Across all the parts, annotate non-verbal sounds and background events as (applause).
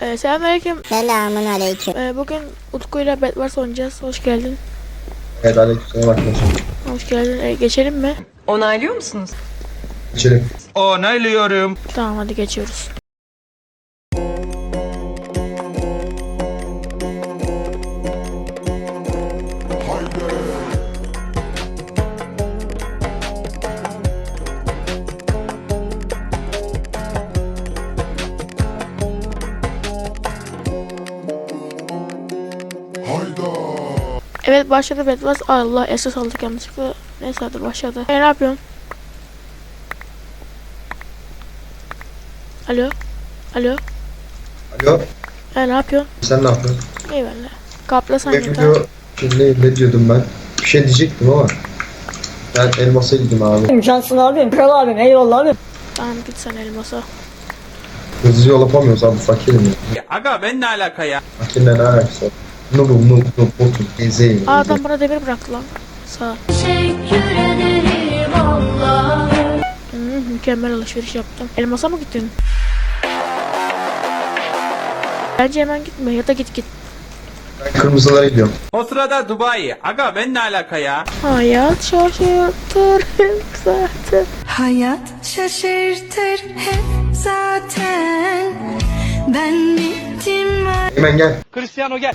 Ee, Selamünaleyküm. Selamun aleyküm. Ee, bugün Utku ile Bedwars oynayacağız. Hoş geldin. Evet aleykümselam arkadaşlar. Hoş geldin. Ee, geçelim mi? Onaylıyor musunuz? İçelim. Onaylıyorum. Tamam hadi geçiyoruz. Evet başladı Bedwars. Allah esas aldık yanlışlıkla. Neyse hadi başladı. E, ne yapıyorsun? Alo? Alo? Alo. E, ne yapıyorsun? Sen ne yapıyorsun? İyi ben de. Kapla sen video şimdi ne diyordum ben? Bir şey diyecektim ama. Ben elmasa gideyim abi. Cansın abim. Kral abim. Eyvallah abim. Tamam git sen elmasa. Hızlı yol yapamıyoruz abi fakirim ya. Aga ben ne alaka ya? Fakirle ne alakası var? Nubum nub nub botum. Gezeyim. Aa adam bana demir bıraktı lan. Sağ ol. Teşekkür ederim Allah'ım. Hmm, mükemmel alışveriş yaptım. Elmasa mı gittin? Bence hemen gitme ya da git git. Ben kırmızılara gidiyorum. O sırada Dubai. Aga ben ne alaka ya? Hayat şaşırtır zaten. Hayat şaşırtır hep zaten Ben bittim Hemen gel. Cristiano gel.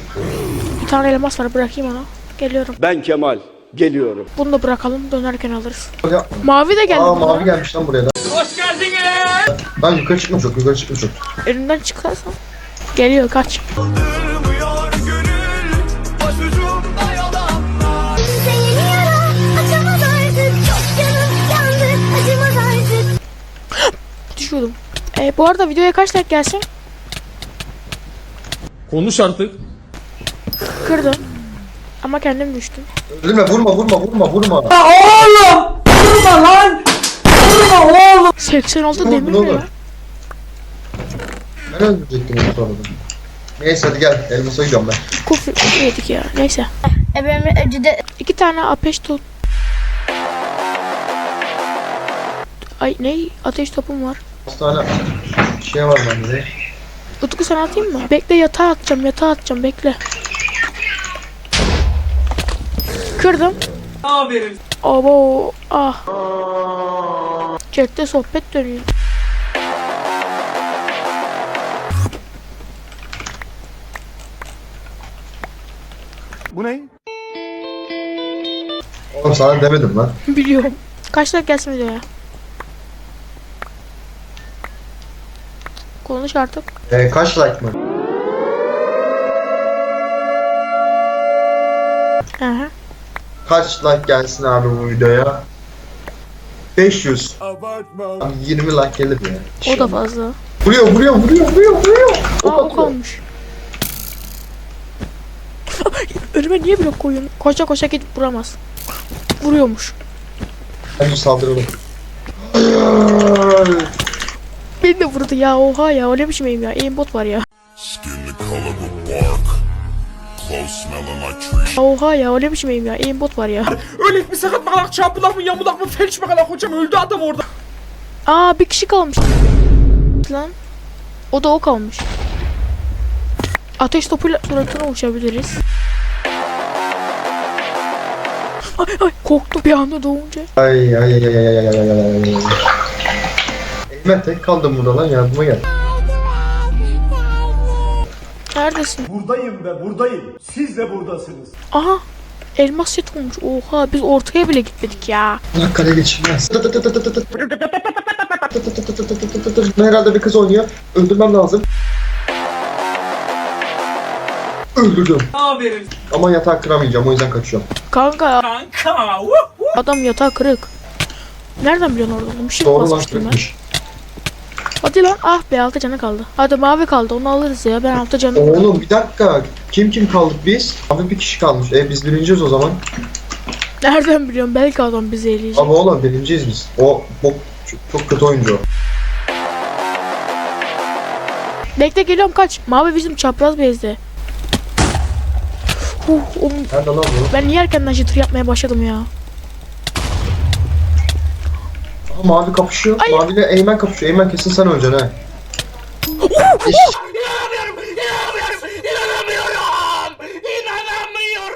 Tane elmas var bırakayım onu. Geliyorum. Ben Kemal. Geliyorum. Bunu da bırakalım dönerken alırız. Ya, Mavi de geldi Aa mavi gelmiş lan buraya da. Hoş geldiniz. Lan yukarı çıkma çok yukarı çıkma çok. Önünden çıkarsan. Geliyor kaç. Düşüyordum. E, bu arada videoya kaç like gelsin? Konuş artık. Kırdım. Ama kendim düştüm. Öldürme vurma vurma vurma vurma. 86 Ne oldu, demir ne mi oldu? ya? Ben öldürecektim onu sonra. Neyse hadi gel elmasa gidiyorum ben. Kufri, kufri yedik ya. Neyse. Ebemi öcüde İki tane ateş top. Ay ne? Ateş topum var. Hastane şey var bende. Utku sana atayım mı? Bekle yatağa atacağım yatağa atacağım bekle. Kırdım. Aferin. Abo ah. Chatte sohbet dönüyor. Bu ne? Oğlum sana demedim lan. (laughs) Biliyorum. Kaç like gelsin videoya? Konuş artık. Ee, kaç like mı? Aha. Kaç like gelsin abi bu videoya? 500. Abi 20 like gelir ya. O da fazla. Vuruyor vuruyor vuruyor vuruyor vuruyor. Aa o kalmış. (laughs) Önüme niye blok koyuyorsun? Koşa koşa gidip vuramaz. Vuruyormuş. Bence saldıralım. Beni de vurdu ya oha ya o ne biçim aim ya aimbot var ya. Skin the color of Oha ya o ne biçim aim ya aimbot var ya. Ölek mi sakat mı kalak çapulak mı yamulak mı felç mi kalak hocam öldü adam orada. Aa bir kişi kalmış. Lan. O da o kalmış. Ateş topuyla suratına uçabiliriz. Ay ay korktum bir anda doğunca. Ay ay ay ay ay ay ay ay. Eymen tek kaldım burada lan yardıma gel. Neredesin? Buradayım be buradayım. Siz de buradasınız. Aha. Elmas set olmuş. Oha biz ortaya bile gitmedik ya. Allah kale geçilmez. Herhalde bir kız oynuyor. Öldürmem lazım. Öldürdüm. Aferin. Ama yatağı kıramayacağım o yüzden kaçıyorum. Kanka Kanka. adam yatağı kırık. Nereden biliyorsun orada? Bir şey Doğru lan basmıştım ben. kırıkmış. Hadi lan ah be altı canı kaldı. Hadi mavi kaldı onu alırız ya ben altı canı. Oğlum bir dakika. Kim kim kaldık biz? Abi bir kişi kalmış. E biz birinciyiz o zaman. Nereden biliyorum belki adam bizi eleyecek. Ama oğlum birinciyiz biz. O çok, çok, çok kötü oyuncu. o. Bekle geliyorum kaç. Mavi bizim çapraz bezde. Huh, oğlum, Nerede lan bu? ben niye erkenden jitter yapmaya başladım ya? Mavi kapışıyor. Ay. Mavi ile Eymen kapışıyor. Eymen kesin sen öleceksin ha.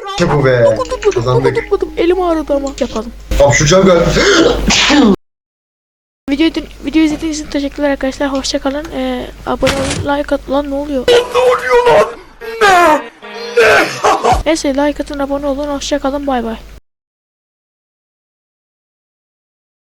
İşte bu be. Dokundum, Kazandık. Dokundum, elim ağrıdı ama. Yapalım. Tamam şu can gel. (laughs) Video, video izlediğiniz için teşekkürler arkadaşlar. Hoşçakalın. Ee, abone olun, like atın. Lan ne oluyor? Ne oluyor lan? Ne? Ne? Neyse like atın, abone olun. Hoşçakalın. Bay bay.